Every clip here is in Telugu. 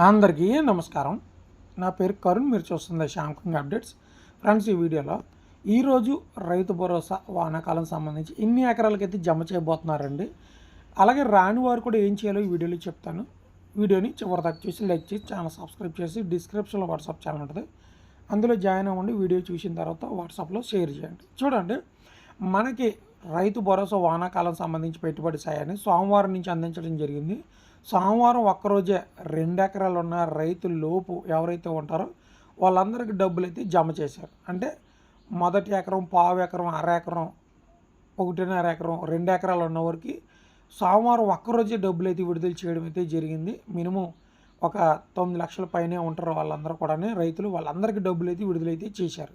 అందరికీ నమస్కారం. నా పేరు కరుణ్ మీరు చూస్తుంది శ్యామ్కింగ్ అప్డేట్స్. ఫ్రెండ్స్ ఈ వీడియోలో ఈరోజు రైతు భరోసా వానాకాలం సంబంధించి ఎన్ని ఎకరాలకైతే జమ చేయబోతున్నారండి. అలాగే రాని వారు కూడా ఏం చేయాలో ఈ వీడియోలో చెప్తాను. వీడియోని చివరిదాకా చూసి లైక్ చేసి ఛానల్ సబ్స్క్రైబ్ చేసి డిస్క్రిప్షన్లో వాట్సాప్ ఛానల్ ఉంటుంది. అందులో జాయిన్ అవ్వండి. వీడియో చూసిన తర్వాత వాట్సాప్లో షేర్ చేయండి. చూడండి మనకి రైతు భరోసా వానాకాలం సంబంధించి పెట్టుబడి సాయాన్ని సోమవారం నుంచి అందించడం జరిగింది. సోమవారం ఒక్కరోజే రెండు ఎకరాలు ఉన్న రైతు లోపు ఎవరైతే ఉంటారో వాళ్ళందరికీ డబ్బులు అయితే జమ చేశారు. అంటే మొదటి ఎకరం పావు ఎకరం అర ఎకరం ఒకటిన్నర ఎకరం రెండు ఎకరాలు ఉన్న వారికి సోమవారం ఒక్కరోజే డబ్బులు అయితే విడుదల చేయడం అయితే జరిగింది. మినిమం ఒక తొమ్మిది లక్షల పైనే ఉంటారు వాళ్ళందరూ కూడా రైతులు వాళ్ళందరికీ డబ్బులు అయితే విడుదలైతే చేశారు.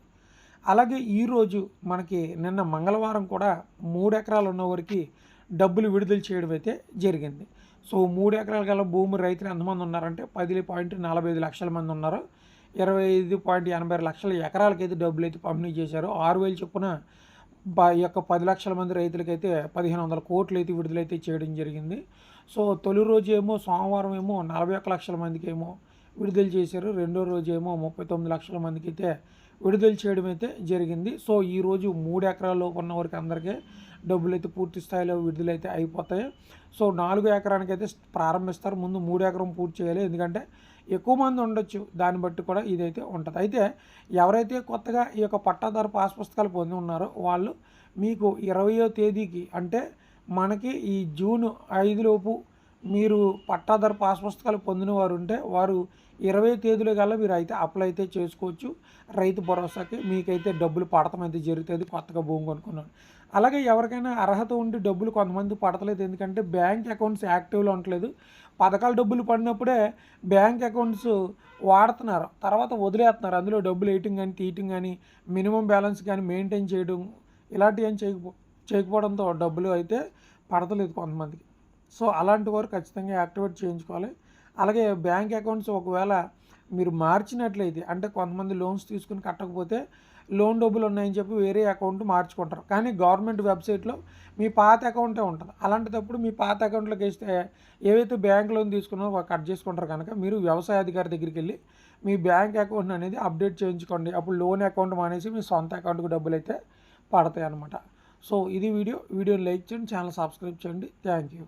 అలాగే ఈరోజు మనకి నిన్న మంగళవారం కూడా మూడు ఎకరాలు ఉన్న వారికి డబ్బులు విడుదల చేయడం అయితే జరిగింది. సో మూడు ఎకరాల గల భూమి రైతులు ఎంతమంది ఉన్నారంటే పది పాయింట్ నలభై ఐదు లక్షల మంది ఉన్నారు. ఇరవై ఐదు పాయింట్ ఎనభై లక్షల ఎకరాలకైతే డబ్బులు అయితే పంపిణీ చేశారు. ఆరు వేలు చొప్పున ఈ యొక్క పది లక్షల మంది రైతులకైతే పదిహేను వందల కోట్లు అయితే విడుదలైతే చేయడం జరిగింది. సో తొలి రోజు ఏమో సోమవారం ఏమో నలభై ఒక్క లక్షల మందికి ఏమో విడుదల చేశారు. రెండో రోజు ఏమో ముప్పై తొమ్మిది లక్షల మందికి అయితే విడుదల చేయడం అయితే జరిగింది. సో ఈరోజు మూడు ఎకరాల్లో ఉన్న వారికి అందరికీ డబ్బులు అయితే పూర్తి స్థాయిలో విడుదలైతే అయిపోతాయి. సో నాలుగు ఎకరానికి అయితే ప్రారంభిస్తారు. ముందు మూడు ఎకరం పూర్తి చేయాలి. ఎందుకంటే ఎక్కువ మంది ఉండొచ్చు. దాన్ని బట్టి కూడా ఇదైతే ఉంటుంది. అయితే ఎవరైతే కొత్తగా ఈ యొక్క పట్టాదారు పాస్ పుస్తకాలు పొంది ఉన్నారో వాళ్ళు మీకు ఇరవయో తేదీకి అంటే మనకి ఈ జూన్ ఐదులోపు మీరు పట్టాదారు పాస్ పుస్తకాలు పొందిన వారు ఉంటే వారు ఇరవై తేదీల కల్లా మీరు అయితే అప్లై అయితే చేసుకోవచ్చు. రైతు భరోసాకి మీకైతే డబ్బులు పడటం అయితే జరుగుతుంది. కొత్తగా భూమి కొనుక్కున్నాను అలాగే ఎవరికైనా అర్హత ఉండి డబ్బులు కొంతమంది పడతలేదు. ఎందుకంటే బ్యాంక్ అకౌంట్స్ యాక్టివ్లో ఉండట్లేదు. పథకాల డబ్బులు పడినప్పుడే బ్యాంక్ అకౌంట్స్ వాడుతున్నారు. తర్వాత వదిలేస్తున్నారు. అందులో డబ్బులు వేయటం కానీ తీయటం కానీ మినిమం బ్యాలెన్స్ కానీ మెయింటైన్ చేయడం ఇలాంటివి ఏం చేయకపో చేయకపోవడంతో డబ్బులు అయితే పడతలేదు కొంతమందికి. సో అలాంటి వారు ఖచ్చితంగా యాక్టివేట్ చేయించుకోవాలి. అలాగే బ్యాంక్ అకౌంట్స్ ఒకవేళ మీరు మార్చినట్లయితే అంటే కొంతమంది లోన్స్ తీసుకుని కట్టకపోతే లోన్ డబ్బులు ఉన్నాయని చెప్పి వేరే అకౌంట్ మార్చుకుంటారు. కానీ గవర్నమెంట్ వెబ్సైట్లో మీ పాత అకౌంటే ఉంటుంది. అలాంటిటప్పుడు మీ పాత అకౌంట్లోకి వేస్తే ఏవైతే బ్యాంక్ లోన్ తీసుకున్నారో కట్ చేసుకుంటారు కనుక మీరు వ్యవసాయ అధికారి దగ్గరికి వెళ్ళి మీ బ్యాంక్ అకౌంట్ అనేది అప్డేట్ చేయించుకోండి. అప్పుడు లోన్ అకౌంట్ మానేసి మీ సొంత అకౌంట్కి డబ్బులు అయితే పడతాయి అనమాట సో ఇది వీడియో. వీడియోని లైక్ చేయండి ఛానల్ సబ్స్క్రైబ్ చేయండి. Thank you.